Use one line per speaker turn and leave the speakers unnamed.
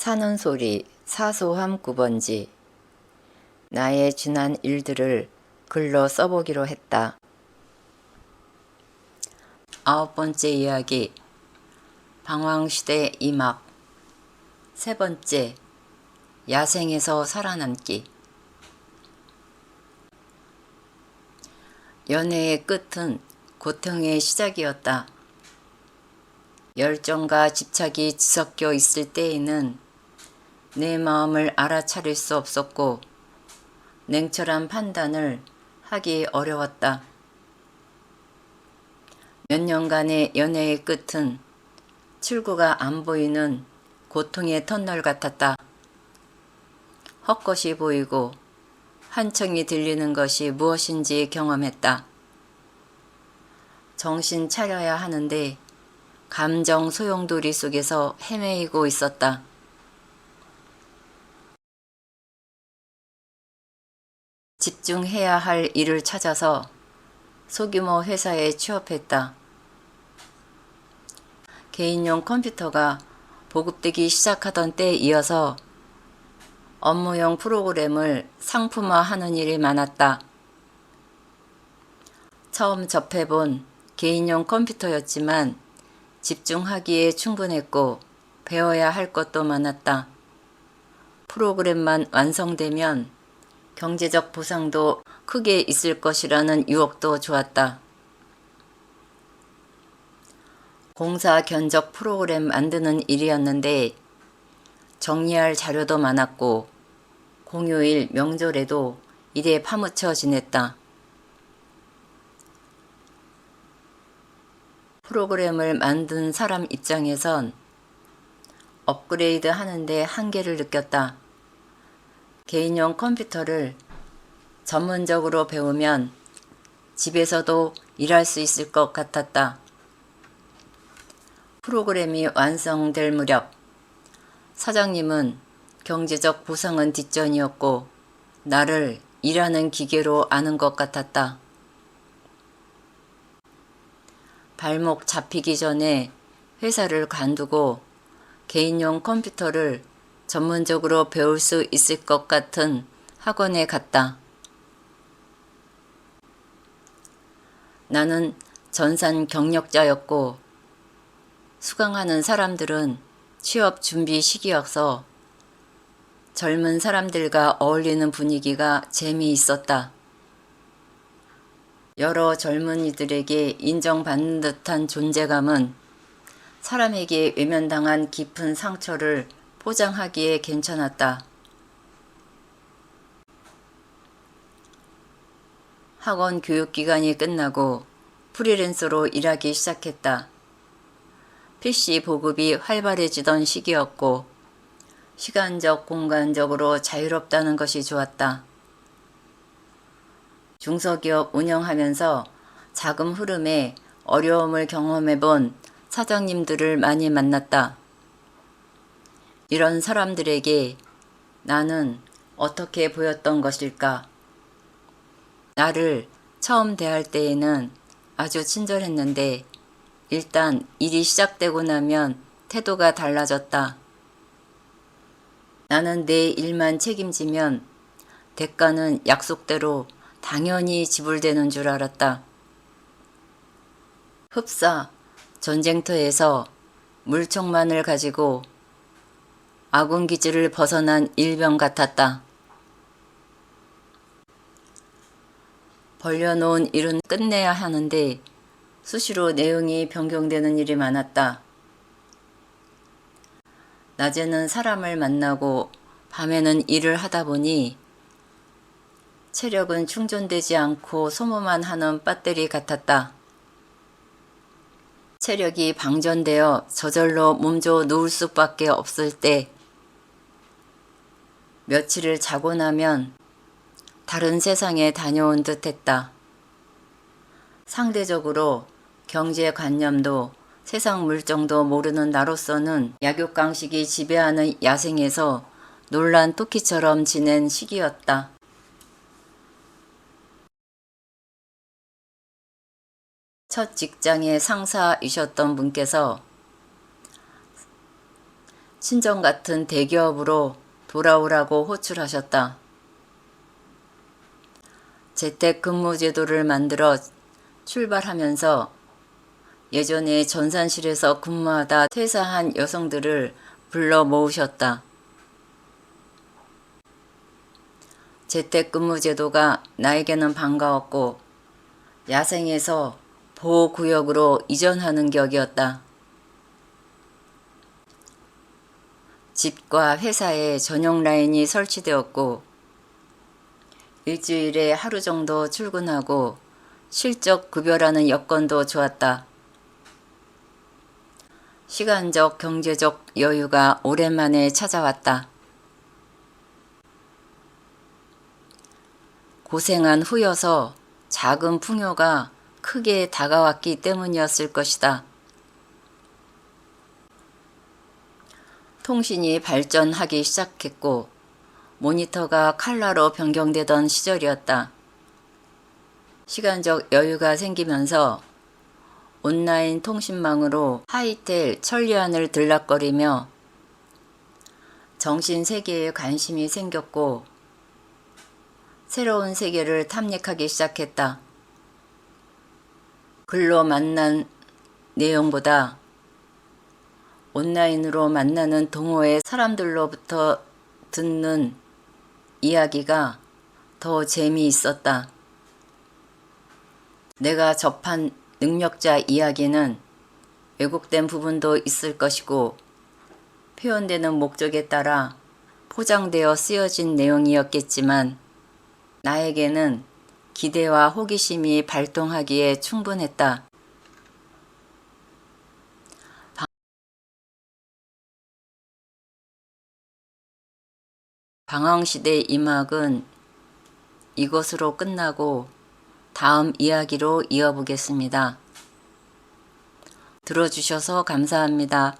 사는 소리 사소함 9번지. 나의 지난 일들을 글로 써보기로 했다. 아홉 번째 이야기. 방황시대 이막. 세 번째. 야생에서 살아남기. 연애의 끝은 고통의 시작이었다. 열정과 집착이 뒤섞여 있을 때에는 내 마음을 알아차릴 수 없었고 냉철한 판단을 하기 어려웠다. 몇 년간의 연애의 끝은 출구가 안 보이는 고통의 터널 같았다. 헛것이 보이고 한청이 들리는 것이 무엇인지 경험했다. 정신 차려야 하는데 감정 소용돌이 속에서 헤매이고 있었다. 집중해야 할 일을 찾아서 소규모 회사에 취업했다. 개인용 컴퓨터가 보급되기 시작하던 때에 이어서 업무용 프로그램을 상품화하는 일이 많았다. 처음 접해본 개인용 컴퓨터였지만 집중하기에 충분했고 배워야 할 것도 많았다. 프로그램만 완성되면 경제적 보상도 크게 있을 것이라는 유혹도 좋았다. 공사 견적 프로그램 만드는 일이었는데 정리할 자료도 많았고 공휴일 명절에도 일에 파묻혀 지냈다. 프로그램을 만든 사람 입장에선 업그레이드 하는데 한계를 느꼈다. 개인용 컴퓨터를 전문적으로 배우면 집에서도 일할 수 있을 것 같았다. 프로그램이 완성될 무렵 사장님은 경제적 보상은 뒷전이었고 나를 일하는 기계로 아는 것 같았다. 발목 잡히기 전에 회사를 관두고 개인용 컴퓨터를 전문적으로 배울 수 있을 것 같은 학원에 갔다. 나는 전산 경력자였고 수강하는 사람들은 취업 준비 시기여서 젊은 사람들과 어울리는 분위기가 재미있었다. 여러 젊은이들에게 인정받는 듯한 존재감은 사람에게 외면당한 깊은 상처를 포장하기에 괜찮았다. 학원 교육기간이 끝나고 프리랜서로 일하기 시작했다. PC 보급이 활발해지던 시기였고 시간적 공간적으로 자유롭다는 것이 좋았다. 중소기업 운영하면서 자금 흐름에 어려움을 경험해 본 사장님들을 많이 만났다. 이런 사람들에게 나는 어떻게 보였던 것일까? 나를 처음 대할 때에는 아주 친절했는데 일단 일이 시작되고 나면 태도가 달라졌다. 나는 내 일만 책임지면 대가는 약속대로 당연히 지불되는 줄 알았다. 흡사 전쟁터에서 물총만을 가지고 아군 기지를 벗어난 일병 같았다. 벌려놓은 일은 끝내야 하는데 수시로 내용이 변경되는 일이 많았다. 낮에는 사람을 만나고 밤에는 일을 하다 보니 체력은 충전되지 않고 소모만 하는 배터리 같았다. 체력이 방전되어 저절로 몸져 누울 수밖에 없을 때 며칠을 자고 나면 다른 세상에 다녀온 듯 했다. 상대적으로 경제관념도 세상 물정도 모르는 나로서는 약육강식이 지배하는 야생에서 놀란 토끼처럼 지낸 시기였다. 첫 직장의 상사이셨던 분께서 친정 같은 대기업으로 돌아오라고 호출하셨다. 재택근무 제도를 만들어 출발하면서 예전에 전산실에서 근무하다 퇴사한 여성들을 불러 모으셨다. 재택근무 제도가 나에게는 반가웠고 야생에서 보호구역으로 이전하는 격이었다. 집과 회사에 전용 라인이 설치되었고 일주일에 하루 정도 출근하고 실적 급여라는 여건도 좋았다. 시간적 경제적 여유가 오랜만에 찾아왔다. 고생한 후여서 작은 풍요가 크게 다가왔기 때문이었을 것이다. 통신이 발전하기 시작했고 모니터가 칼라로 변경되던 시절이었다. 시간적 여유가 생기면서 온라인 통신망으로 하이텔 천리안을 들락거리며 정신 세계에 관심이 생겼고 새로운 세계를 탐닉하기 시작했다. 글로 만난 내용보다 온라인으로 만나는 동호회 사람들로부터 듣는 이야기가 더 재미있었다. 내가 접한 능력자 이야기는 왜곡된 부분도 있을 것이고 표현되는 목적에 따라 포장되어 쓰여진 내용이었겠지만 나에게는 기대와 호기심이 발동하기에 충분했다. 방황시대 이막은 이것으로 끝나고 다음 이야기로 이어보겠습니다. 들어주셔서 감사합니다.